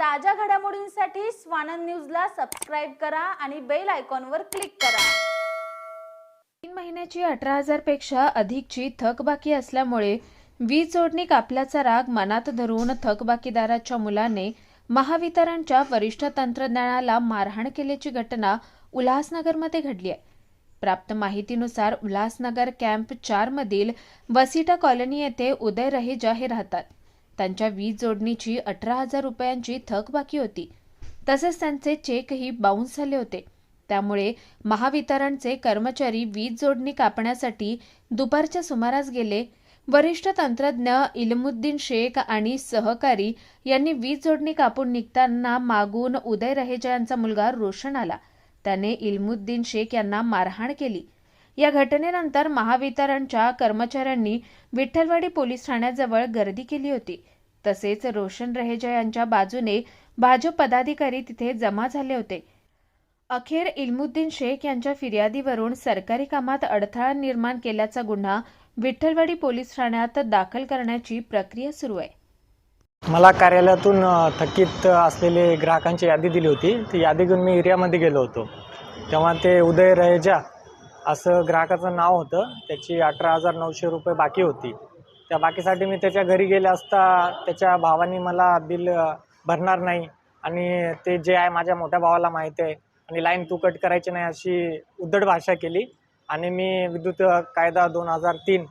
ताज्या घडामोडींसाठी स्वानंद न्यूजला सबस्क्राईब करा आणि बेल आयकॉनवर क्लिक करा. तीन महिन्याची अठरा हजारपेक्षा अधिकची थकबाकी असल्यामुळे वीज जोडणी कापल्याचा राग मनात धरून थकबाकीदाराच्या मुलाने महावितरणच्या वरिष्ठ तंत्रज्ञानाला मारहाण केल्याची घटना उल्हासनगरमध्ये घडली आहे. प्राप्त माहितीनुसार उल्हासनगर कॅम्प चारमधील वसिटा कॉलनी येथे उदय रहेजा हे राहतात. त्यांच्या वीज जोडणीची अठरा हजार रुपयांची थकबाकी होती. तसेच त्यांचे चेकही बाउन्स झाले होते. त्यामुळे महावितरणचे कर्मचारी वीज जोडणी कापण्यासाठी दुपारच्या सुमारास गेले. वरिष्ठ तंत्रज्ञ इलमुद्दीन शेख आणि सहकारी यांनी वीज जोडणी कापून निघताना मागून उदय रहेजा यांचा मुलगा रोशन आला. त्याने इल्मुद्दीन शेख यांना मारहाण केली. या घटनेनंतर महावितरणच्या कर्मचाऱ्यांनी विठ्ठलवाडी पोलीस ठाण्याजवळ गर्दी केली होती. तसेच रोशन रहेजा यांच्या बाजूने भाजप पदाधिकारी तिथे जमा झाले होते. अखेर इल्मुद्दीन शेख यांच्या फिर्यादीवरून सरकारी कामात अडथळा निर्माण केल्याचा गुन्हा विठ्ठलवाडी पोलीस ठाण्यात दाखल करण्याची प्रक्रिया सुरू आहे. मला कार्यालयातून थकीत असलेले ग्राहकांची यादी दिली होती. ती यादी घेऊन मी एरियामध्ये गेलो होतो. तेव्हा ते उदय रहेजा असं ग्राहकाचं नाव होतं. त्याची अठरा हजार नऊशे रुपये बाकी होती. त्या बाकीसाठी मी त्याच्या घरी गेले असता त्याच्या भावाने मला बिल भरणार नाही. आणि ते जे आहे माझ्या मोठ्या भावाला माहीत आहे. आणि लाईन तू कट करायची नाही अशी उद्धट भाषा केली. आणि मी विद्युत कायदा दोन हजार तीन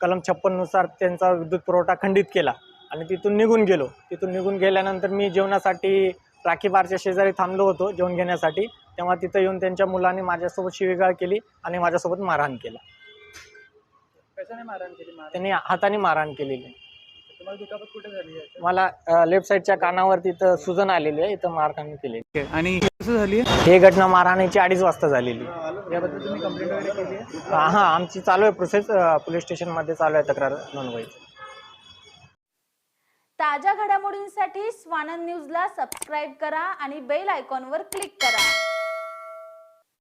कलम छप्पननुसार त्यांचा विद्युत पुरवठा खंडित केला. आणि तिथून निघून गेलो. तिथून निघून गेल्यानंतर मी जेवणासाठी राखी बारच्या शेजारी थांबलो होतो जेवण घेण्यासाठी. तेव्हा तिथं येऊन त्यांच्या मुलाने माझ्यासोबत शिवीगाळ केली आणि माझ्यासोबत मारहाण केला. कशाने मारहाण केली? मारहाण त्यांनी हाताने मारहाण केलेली. आहे. तुम्हाला दुखापत कुठे झाली आहे? मला लेफ्ट साईडच्या कानावर तिथं सुजन आलेली आहे इथं मारहाण केलेली आणि कसं झाली आहे? हे घटना मारहाणीची अडीच वाजता झालेली. याबद्दल तुम्ही कंप्लेंट वगैरे केली आहे? हां आमची चालू आहे प्रोसेस पोलीस स्टेशनमध्ये चालू आहे तक्रार नोंदवायची. ताज्या घडामोडींसाठी स्वानंद न्यूजला सबस्क्राईब करा आणि बेल आयकॉनवर क्लिक करा.